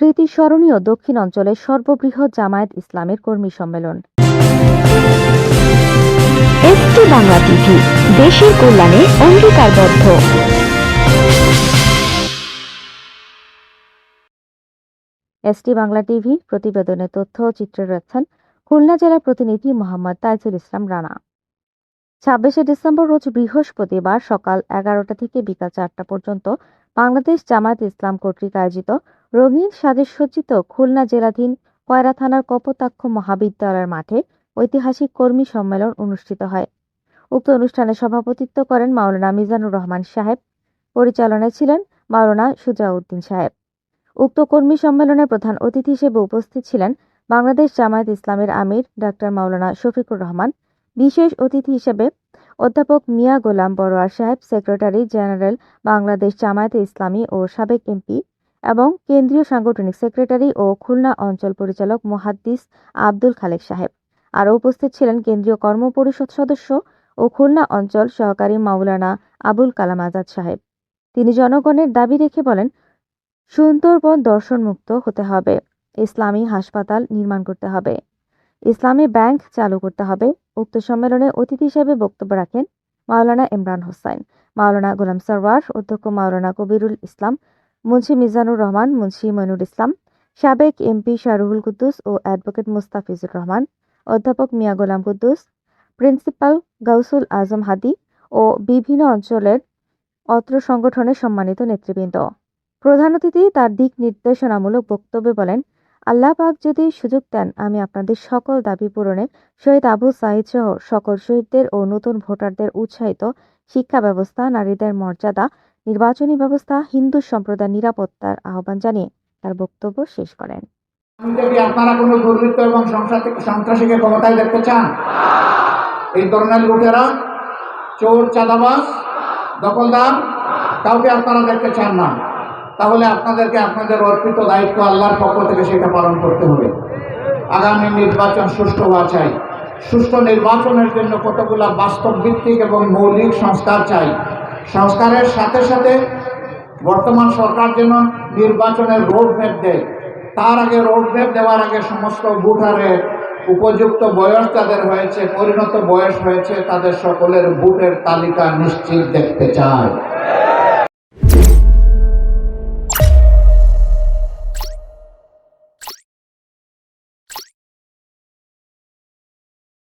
স্মৃতি স্মরণীয় দক্ষিণ অঞ্চলের সর্ববৃহৎ জামায়াত ইসলামের কর্মী সম্মেলন। বাংলা টিভি, দেশের কল্যাণে অঙ্গীকারবদ্ধ। এসটি বাংলা টিভি, প্রতিবেদনে তথ্য ও চিত্রে রয়েছেন খুলনা জেলা প্রতিনিধি মোহাম্মদ তাইজুল ইসলাম রানা। ছাব্বিশে ডিসেম্বর রোজ বৃহস্পতিবার সকাল এগারোটা থেকে বিকাল চারটা পর্যন্ত বাংলাদেশ জামায়াত ইসলাম কর্তৃক আয়োজিত রঙিন সাজে সজ্জিত খুলনা জেলাধীন কয়রা থানার কপোতাক্ষ মহাবিদ্যালয়ের মাঠে ঐতিহাসিক কর্মী সম্মেলন অনুষ্ঠিত হয়। উক্ত অনুষ্ঠানে সভাপতিত্ব করেন মাওলানা মিজানুর রহমান সাহেব, পরিচালনায় ছিলেন মাওলানা সুজাউদ্দিন সাহেব। উক্ত কর্মী সম্মেলনে প্রধান অতিথি হিসেবে উপস্থিত ছিলেন বাংলাদেশ জামায়াত ইসলামের আমির ডাক্তার মাওলানা শফিকুর রহমান বিশেষ অতিথি হিসেবে অধ্যাপক মিয়া গোলাম বড়োয়ার সাহেব, সেক্রেটারি জেনারেল বাংলাদেশ জামায়াতে ইসলামী ও সাবেক এমপি এবং কেন্দ্রীয় সাংগঠনিক সেক্রেটারি ও খুলনা অঞ্চল পরিচালক মোহাদ্দিস আব্দুল খালেক সাহেব। আরও উপস্থিত ছিলেন কেন্দ্রীয় কর্ম পরিষদ সদস্য ও খুলনা অঞ্চল সহকারী মাওলানা আবুল কালাম আজাদ সাহেব। তিনি জনগণের দাবি রেখে বলেন, সুন্দরবন দর্শনমুক্ত হতে হবে, ইসলামী হাসপাতাল নির্মাণ করতে হবে। ইসলামী ব্যাংক চালু করতে হবে। উক্ত সম্মেলনে অতিথি হিসেবে বক্তব্য রাখেন মাওলানা ইমরান হোসাইন, মাওলানা গোলাম সরওয়ার, অধ্যক্ষ মাওলানা কবিরুল ইসলাম, মুন্সি মিজানুর রহমান, মুন্সি মইনুল ইসলাম, সাবেক এমপি শাহরুহুল কুদ্দুস ও অ্যাডভোকেট মুস্তাফিজুর রহমান, অধ্যাপক মিয়া গোলাম কুদ্দুস, প্রিন্সিপাল গাউসুল আজম হাদি ও বিভিন্ন অঞ্চলের অত্র সংগঠনের সম্মানিত নেতৃবৃন্দ। প্রধান অতিথি তার দিক নির্দেশনামূলক বক্তব্যে বলেন আল্লাহ পাক যদি সুযোগ দেন, আমি আপনাদের সকল দাবি পূরণে শহীদ আবু সাইদ সহ সকল শহীদদের ও নতুন ভোটারদের উৎসাহিত শিক্ষা ব্যবস্থা, নারীদের মর্যাদা, নির্বাচনী ব্যবস্থা, হিন্দু সম্প্রদায় নিরাপত্তার আহ্বান জানিয়ে তার বক্তব্য শেষ করেন। আপনারা কোনো দুর্বৃত্ত এবং সন্ত্রাসীকে ক্ষমতায় দেখতে চান, এই ধরনের চোর, চাঁদাবাজ, দখলদার, কাউকে আপনারা দেখতে চান না। তাহলে আপনাদেরকে আপনাদের অর্পিত দায়িত্ব আল্লাহর পক্ষ থেকে সেটা পালন করতে হবে। আগামী নির্বাচন সুষ্ঠু হওয়া চাই। সুষ্ঠু নির্বাচনের জন্য কতগুলা বাস্তব ভিত্তিক এবং মৌলিক সংস্কার চাই। সংস্কারের সাথে সাথে বর্তমান সরকার যেন নির্বাচনের রোড ম্যাপ দেয়। তার আগে রোড ম্যাপ দেওয়ার আগে সমস্ত ভোটারের উপযুক্ত বয়স যাদের হয়েছে, পরিণত বয়স হয়েছে, তাদের সকলের ভোটের তালিকা নিশ্চিত দেখতে চায়